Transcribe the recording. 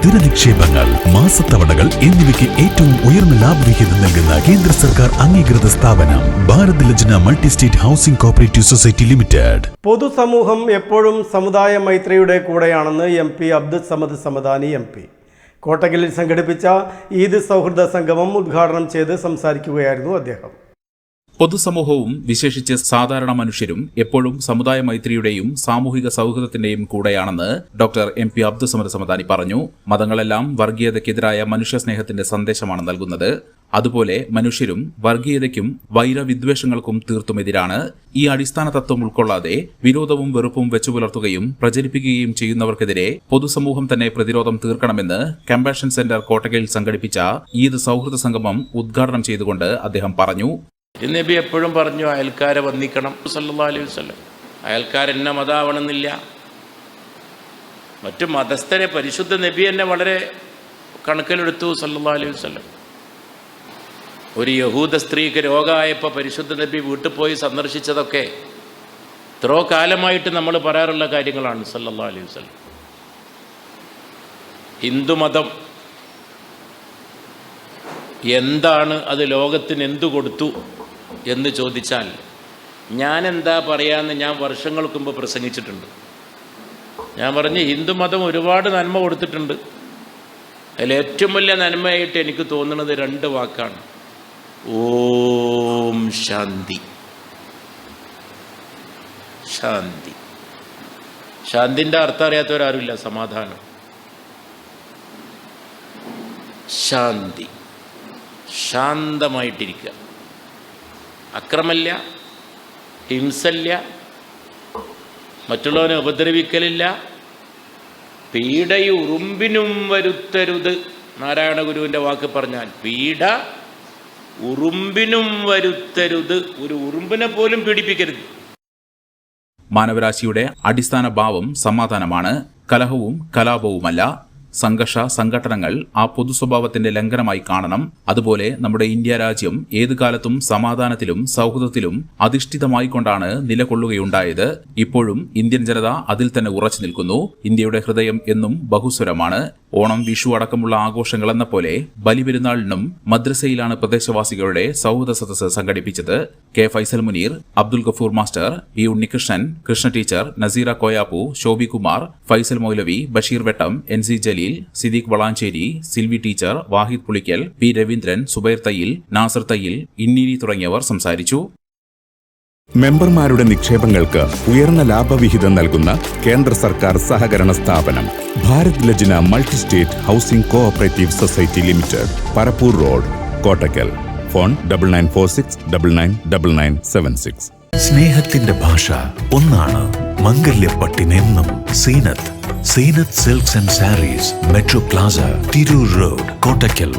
സ്ഥിര നിക്ഷേപങ്ങൾ മാസത്തവണകൾ എന്നിവയ്ക്ക് ഏറ്റവും ഉയർന്ന ലാഭവിഹിതം നൽകുന്ന കേന്ദ്ര സർക്കാർ അംഗീകൃത സ്ഥാപനം Bharat Lajna multi state housing cooperative society limited. പൊതുസമൂഹം എപ്പോഴും സമുദായ മൈത്രിയുടെ കൂടെയാണെന്ന് M P Abdul Samad Samadani M P. കോട്ടക്കലിൽ സംഘടിപ്പിച്ച ഈദ് സൗഹൃദ സംഗമം ഉദ്ഘാടനം ചെയ്ത് സംസാരിക്കുകയായിരുന്നു അദ്ദേഹം. പൊതുസമൂഹവും വിശേഷിച്ച് സാധാരണ മനുഷ്യരും എപ്പോഴും സമുദായ മൈത്രിയുടെയും സാമൂഹിക സൗഹൃദത്തിന്റെയും കൂടെയാണെന്ന് doctor M P Abdussamad Samadani പറഞ്ഞു. മതങ്ങളെല്ലാം വർഗീയതയ്ക്കെതിരായ മനുഷ്യസ്നേഹത്തിന്റെ സന്ദേശമാണ് നൽകുന്നത്. അതുപോലെ മനുഷ്യരും വർഗീയതയ്ക്കും വൈരവിദ്വേഷങ്ങൾക്കും തീർത്തുമെതിരാണ്. ഈ അടിസ്ഥാന തത്വം ഉൾക്കൊള്ളാതെ വിരോധവും വെറുപ്പും വെച്ചുപുലർത്തുകയും പ്രചരിപ്പിക്കുകയും ചെയ്യുന്നവർക്കെതിരെ പൊതുസമൂഹം തന്നെ പ്രതിരോധം തീർക്കണമെന്ന് കമ്പാഷൻ സെന്റർ കോട്ടകയിൽ സംഘടിപ്പിച്ച ഈദ് സൗഹൃദ സംഗമം ഉദ്ഘാടനം ചെയ്തുകൊണ്ട് അദ്ദേഹം പറഞ്ഞു. നബി എപ്പോഴും പറഞ്ഞു അയൽക്കാരെ വന്നിക്കണം സല്ലാ അലൈഹി വസ്ലം അയൽക്കാരെന്ന മതാവണമെന്നില്ല. മറ്റു മതസ്ഥരെ പരിശുദ്ധ നബി എന്നെ വളരെ കണക്കിലെടുത്തു സല്ലാ അലൈഹി വസ്ലം ഒരു യഹൂദ സ്ത്രീക്ക് രോഗമായപ്പോൾ പരിശുദ്ധ നബി വീട്ടിൽ പോയി സന്ദർശിച്ചതൊക്കെ എത്രയോ കാലമായിട്ട് നമ്മൾ പറയാറുള്ള കാര്യങ്ങളാണ് സല്ലാ അലൈഹി വസ്ലം ഹിന്ദുമതം എന്താണ്? അത് ലോകത്തിന് എന്തു കൊടുത്തു? എന്ന് ചോദിച്ചാൽ ഞാൻ എന്താ പറയാമെന്ന് ഞാൻ വർഷങ്ങൾക്ക് മുമ്പ് പ്രസംഗിച്ചിട്ടുണ്ട്. ഞാൻ പറഞ്ഞ് ഹിന്ദുമതം ഒരുപാട് നന്മ കൊടുത്തിട്ടുണ്ട്. അതിൽ ഏറ്റവും വലിയ നന്മയായിട്ട് എനിക്ക് തോന്നുന്നത് രണ്ട് വാക്കാണ്. ഓം ശാന്തി. ശാന്തി. ശാന്തിന്റെ അർത്ഥം അറിയാത്തവരാരുമില്ല സമാധാനം. ശാന്തി. ശാന്തമായിട്ടിരിക്കുക. അക്രമല്ല ഹിംസല്ല മറ്റുള്ളവനെ ഉപദ്രവിക്കലില്ല. പീഡയുറുമ്പിനും വരുത്തരുത്. നാരായണ ഗുരുവിന്റെ വാക്ക് പറഞ്ഞാൽ പീഡ ഉറുമ്പിനും വരുത്തരുത്. ഒരു ഉറുമ്പിനെ പോലും പീഡിപ്പിക്കരുത്. മാനവരാശിയുടെ അടിസ്ഥാന ഭാവം സമാധാനമാണ്. കലഹവും കലാപവുമല്ല. സംഘർഷ സംഘടനകൾ ആ പൊതുസ്വഭാവത്തിന്റെ ലംഘനമായി കാണണം. അതുപോലെ നമ്മുടെ ഇന്ത്യ രാജ്യം ഏതു കാലത്തും സമാധാനത്തിലും സൗഹൃദത്തിലും അധിഷ്ഠിതമായിക്കൊണ്ടാണ് നിലകൊള്ളുകയുണ്ടായത്. ഇപ്പോഴും ഇന്ത്യൻ ജനത അതിൽ തന്നെ ഉറച്ചു നിൽക്കുന്നു. ഇന്ത്യയുടെ ഹൃദയം എന്നും ബഹുസ്വരമാണ്. ഓണം വിഷു അടക്കമുള്ള ആഘോഷങ്ങൾ എന്ന പോലെ ബലിപെരുന്നാളിനും മദ്രസയിലാണ് പ്രദേശവാസികളുടെ സൗഹൃദ സദസ്സ് സംഘടിപ്പിച്ചത്. K Faisal Muneer Abdul Gafoor master P Unnikrishnan Krishna teacher Naseera Koyappu Shobhi Kumar Faisal Maulavi Basheer Vettam N C Jaleel Siddique Valanchery Silvi teacher Wahid Pulikkal P Raveendran Zubair Thayyil Nasar Thayyil Inneeri തുടങ്ങിയവർ സംസാരിച്ചു. മെമ്പർമാരുടെ നിക്ഷേപങ്ങൾക്ക് ഉയർന്ന ലാഭവിഹിതം നൽകുന്ന കേന്ദ്ര സർക്കാർ സഹകരണ സ്ഥാപനം Bharat Lajna multi state housing cooperative society limited Parappur road Kottakkal. Phone double nine four six double nine double nine seven six സ്നേഹത്തിന്റെ ഭാഷ ഒന്നാണ് മംഗല്യപ്പട്ടിനെന്നും Zeenath. Zeenath silks and sarees metro plaza Tirur road Kottakkal